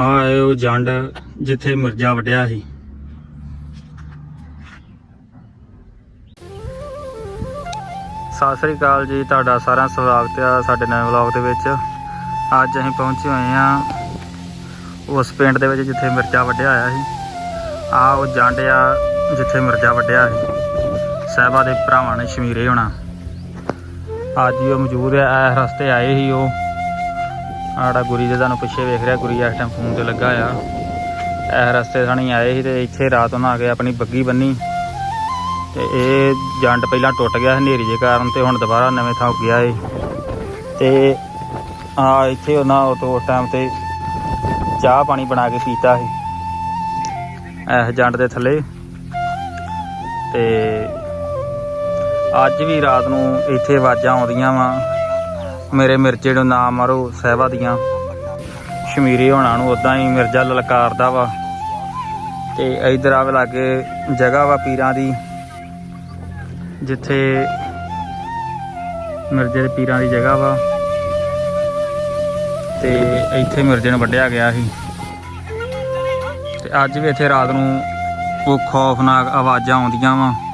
ਆ ਇਹ ਉਹ ਜੰਡ ਜਿੱਥੇ ਮਿਰਜ਼ਾ ਵੱਢਿਆ ਸੀ। ਸਤਿ ਸ੍ਰੀ ਅਕਾਲ ਜੀ, ਤੁਹਾਡਾ ਸਾਰਿਆਂ ਦਾ ਸਵਾਗਤ ਹੈ ਸਾਡੇ ਨਵੇਂ ਵਲੌਗ ਦੇ ਵਿੱਚ। ਅੱਜ ਅਸੀਂ ਪਹੁੰਚੇ ਹੋਏ ਹਾਂ ਉਸ ਪਿੰਡ ਦੇ ਵਿੱਚ ਜਿੱਥੇ ਮਿਰਜ਼ਾ ਵੱਢਿਆ ਹੋਇਆ ਸੀ। ਆ ਉਹ ਜੰਡ ਆ ਜਿੱਥੇ ਮਿਰਜ਼ਾ ਵੱਢਿਆ ਸੀ। ਸਾਹਿਬਾ ਦੇ ਭਰਾਵਾਂ ਨੇ ਸ਼ਮੀਰੇ ਹੋਣਾ। ਅੱਜ ਹੀ ਉਹ ਮੌਜੂਦ ਆ, ਇਸ ਰਸਤੇ ਆਏ ਸੀ ਉਹ। ਆੜਾ ਗੁਰੀ ਦੇ ਤੁਹਾਨੂੰ ਪਿੱਛੇ ਵੇਖ ਰਿਹਾ, ਗੁਰੀ ਇਸ ਟਾਈਮ ਫੋਨ ਤੇ ਲੱਗਾ ਆ। ਇਹ ਰਸਤੇ ਸਾਣੀ ਆਏ ਸੀ ਤੇ ਇੱਥੇ ਰਾਤ ਉਹਨਾਂ ਆ ਕੇ ਆਪਣੀ ਬੱਗੀ ਬੰਨੀ। ਤੇ ਇਹ ਜੰਡ ਪਹਿਲਾਂ ਟੁੱਟ ਗਿਆ ਹਨੇਰੀ ਦੇ ਕਾਰਨ ਤੇ ਹੁਣ ਦੁਬਾਰਾ ਨਵੇਂ ਥਾਂ ਉੱਗਿਆ ਏ। ਤੇ ਆ ਇੱਥੇ ਉਹਨਾਂ ਉਹ ਉਸ ਟਾਈਮ ਤੇ ਚਾਹ ਪਾਣੀ ਬਣਾ ਕੇ ਪੀਤਾ ਸੀ। ਇਹ ਜੰਡ ਦੇ ਥੱਲੇ। ਤੇ ਅੱਜ ਵੀ ਰਾਤ ਨੂੰ ਇੱਥੇ ਆਵਾਜ਼ਾਂ ਆਉਂਦੀਆਂ ਵਾ। ਮੇਰੇ ਮਿਰਜੇ ਨੂੰ ਨਾ ਮਾਰੋ, ਸਹਿਬਾ ਦੀਆਂ। ਸ਼ਮੀਰੇ ਹੋਣਾ ਨੂੰ ਉਦਾਂ ਹੀ ਮਿਰਜ਼ਾ ਲਲਕਾਰਦਾ ਵਾ। ਤੇ ਇਧਰ ਆਵੇ ਲਾਗੇ ਜਗ੍ਹਾ ਵਾ ਪੀਰਾਂ ਦੀ, ਜਿੱਥੇ ਮਿਰਜ਼ੇ ਦੇ ਪੀਰਾਂ ਦੀ ਜਗ੍ਹਾ ਵਾ। ਤੇ ਇੱਥੇ ਮਿਰਜ਼ੇ ਨੂੰ ਵੱਢਿਆ ਗਿਆ ਸੀ। ਤੇ ਅੱਜ ਵੀ ਇੱਥੇ ਰਾਤ ਨੂੰ ਉਹ ਖੌਫਨਾਕ ਆਵਾਜ਼ਾਂ ਆਉਂਦੀਆਂ ਵਾ।